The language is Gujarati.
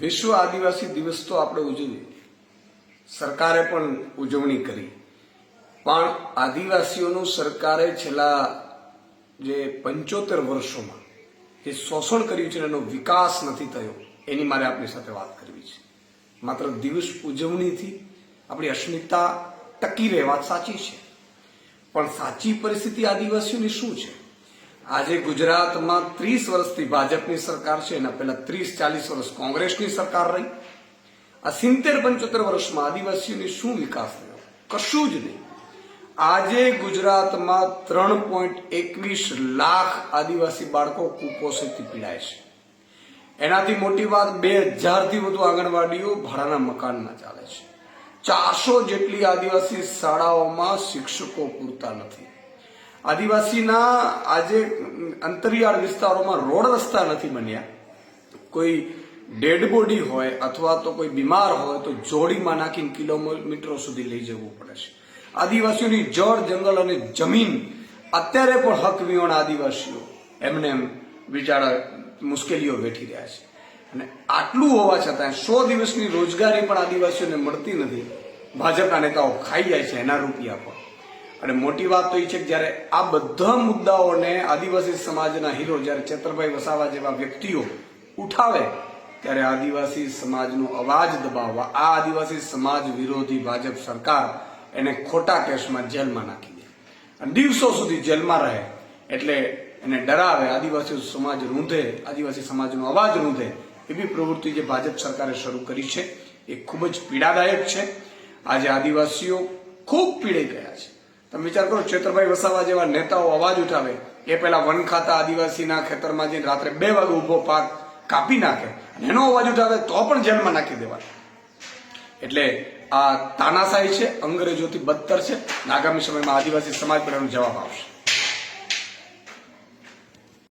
વિશ્વ આદિવાસી દિવસ તો આપણે ઉજવીએ. સરકારે પણ ઉજવણી કરી. પણ આદિવાસીઓનું સરકારે છેલ્લા જે પંચોતેર વર્ષોમાં જે શોષણ કર્યું છે એનો વિકાસ નથી થયો, એની મારે આપની સાથે વાત કરવી છે. માત્ર દિવસ ઉજવણીથી આપણી અસ્મિતા ટકી રહે વાત સાચી છે. પણ સાચી પરિસ્થિતિ આદિવાસીઓની શું છે? આજે ગુજરાતમાં ત્રીસ વર્ષથી ભાજપની સરકાર છે એના પહેલા ત્રીસ, ચાલીસ વર્ષ કોંગ્રેસની સરકાર રહી. આ સિત્તેર, પંચોતેર વર્ષમાં આદિવાસીઓની શું વિકાસ થયો? કશું જ નહીં. આજે ગુજરાતમાં ત્રણ પોઈન્ટ એકવીસ લાખ આદિવાસી બાળકો કુપોષણથી પીડાય છે. એનાથી મોટી વાત બે હજારથી વધુ આંગણવાડીઓ ભાડાના મકાનમાં ચાલે છે. ચારસો જેટલી આદિવાસી શાળાઓમાં શિક્ષકો પૂરતા નથી. આદિવાસીના આજે અંતરિયાળ વિસ્તારોમાં રોડ રસ્તા નથી બન્યા. કોઈ ડેડ બોડી હોય અથવા તો કોઈ બીમાર હોય તો જોડીમાં નાખીને કિલોમીટરો સુધી લઈ જવું પડે છે. આદિવાસીઓની જળ, જંગલ અને જમીન અત્યારે પણ હક વિહોણ આદિવાસીઓ એમને એમ બિચારા મુશ્કેલીઓ વેઠી રહ્યા છે. અને આટલું હોવા છતાં સો દિવસની રોજગારી પણ આદિવાસીઓને મળતી નથી. ભાજપના નેતાઓ ખાઈ જાય છે એના રૂપિયા પણ અને મોટી વાત તો એ છે કે જ્યારે આ બધા મુદ્દાઓને આદિવાસી સમાજના હીરો જ્યારે ચેતરભાઈ વસાવા જેવા વ્યક્તિઓ ઉઠાવે, ત્યારે આદિવાસી સમાજનો અવાજ દબાવવા, આ આદિવાસી સમાજ વિરોધી ભાજપ સરકાર એને ખોટા કેસમાં જેલમાં નાખી દે. અને દિવસો સુધી જેલમાં રહે, એટલે એને ડરાવે, આદિવાસી સમાજ રૂંધે, આદિવાસી સમાજનો અવાજ રૂંધે, એવી પ્રવૃત્તિ જે ભાજપ સરકારે શરૂ કરી છે, એ ખૂબ જ પીડાદાયક છે. આજે આદિવાસીઓ ખૂબ પીડાઈ ગયા તમે વિચાર કરો ચેતરભાઈ વસાવા જેવા નેતાઓ અવાજ ઉઠાવે. એ પહેલા વન ખાતા આદિવાસીના ખેતરમાં જઈને રાત્રે બે વાગે ઊભો પાક કાપી નાખે અને એનો અવાજ ઉઠાવે તો પણ જેલમાં નાખી દેવાય એટલે આ તાનાશાહી છે, અંગ્રેજોથી બદતર છે આગામી સમયમાં આદિવાસી સમાજ પર એનો જવાબ આપશે